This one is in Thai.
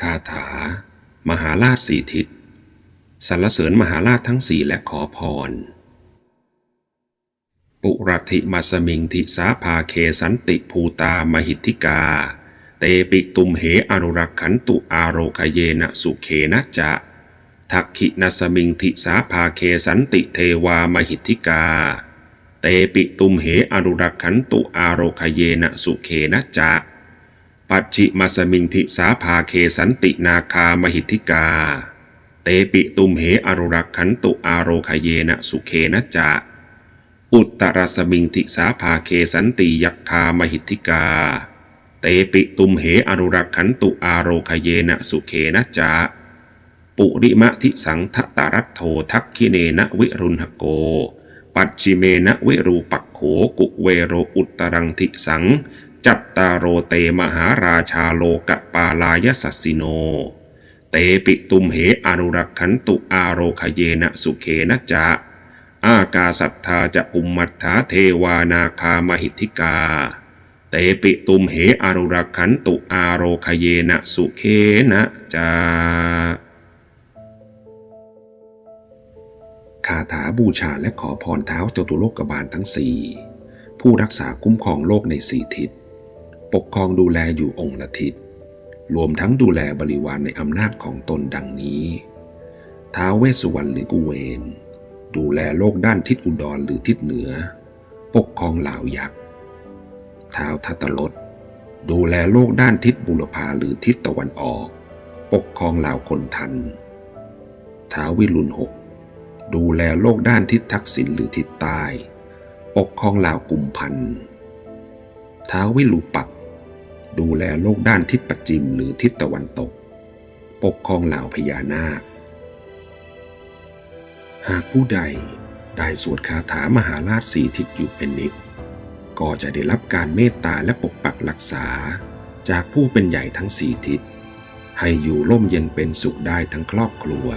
คาถา มหาราชสี่ทิศสรรเสริญมหาราชทั้งสี่และขอพร ปุรัติมาสมิงทิสาภาเคสันติภูตามหิทธิกา เตปิตุมเหอนุรักขันตุอาโรคเยนะสุเขนะจะทักขินาสมิงทิสาภาเคสันติเทวามหิทธิกา เตปิตุมเหอนุรักขันตุอาโรคเยนะสุเขนะจะ ปัจฉิมาสมิงทิสาภาเคสันตินาคามหิทธิกา เตปิตุมเหอรุรักขันตุอาโรคเยนะสุเขนะจะ อุตตรสมิงทิสาภาเคสันติยักคามหิทธิกา เตปิตุมเหอรุรักขันตุอาโรคเยนะสุเขนะจะปุริมะทิสังทตารัตโททักขิเนนะวิรุณหโก ปัจฉิเมนะเวรูปักโขกุเวโรอุตตรังทิสัง จัตตาโรเตมหาราชาโลกปาลายสัสสิโน เตปิตุมเหอนุรักขันตุอาโรคเยนะสุเขนะจะ อากาสัทธาจะอุมมัฏฐาเทวานาคามหิทธิกา เตปิตุมเหอนุรักขันตุอาโรคเยนะสุเขนะจาคาถาบูชาและขอพรเท้าเจ้าตุโลกบาลทั้งสี่ผู้รักษาคุ้มครองโลกในสี่ทิศ ปกครองดูแลอยู่องค์ละทิศรวมทั้งดูแลบริวารในอำนาจของตนดังนี้ ท้าวเวสสุวรรณหรือกุเวน ดูแลโลกด้านทิศอุดรหรือทิศเหนือ ปกครองเหล่ายักษ์ท้าวทัตตลดดูแลโลกด้านทิศบุรพาหรือทิศตะวันออก ปกครองเหล่าคนทัน ท้าววิรุณหกดูแลโลกด้านทิศทักษิณหรือทิศใต้ ปกครองเหล่ากุมพันธ์ ท้าววิรูปัก ดูแลโลกด้านทิศปัจจิมหรือทิศตะวันตก ปกครองเหล่าพญานาค หากผู้ใดได้สวดคาถามหาราชสี่ทิศอยู่เป็นนิดก็จะได้รับการเมตตาและปกปักรักษาจากผู้เป็นใหญ่ทั้งสี่ทิศ ให้อยู่ร่มเย็นเป็นสุขได้ทั้งครอบครัว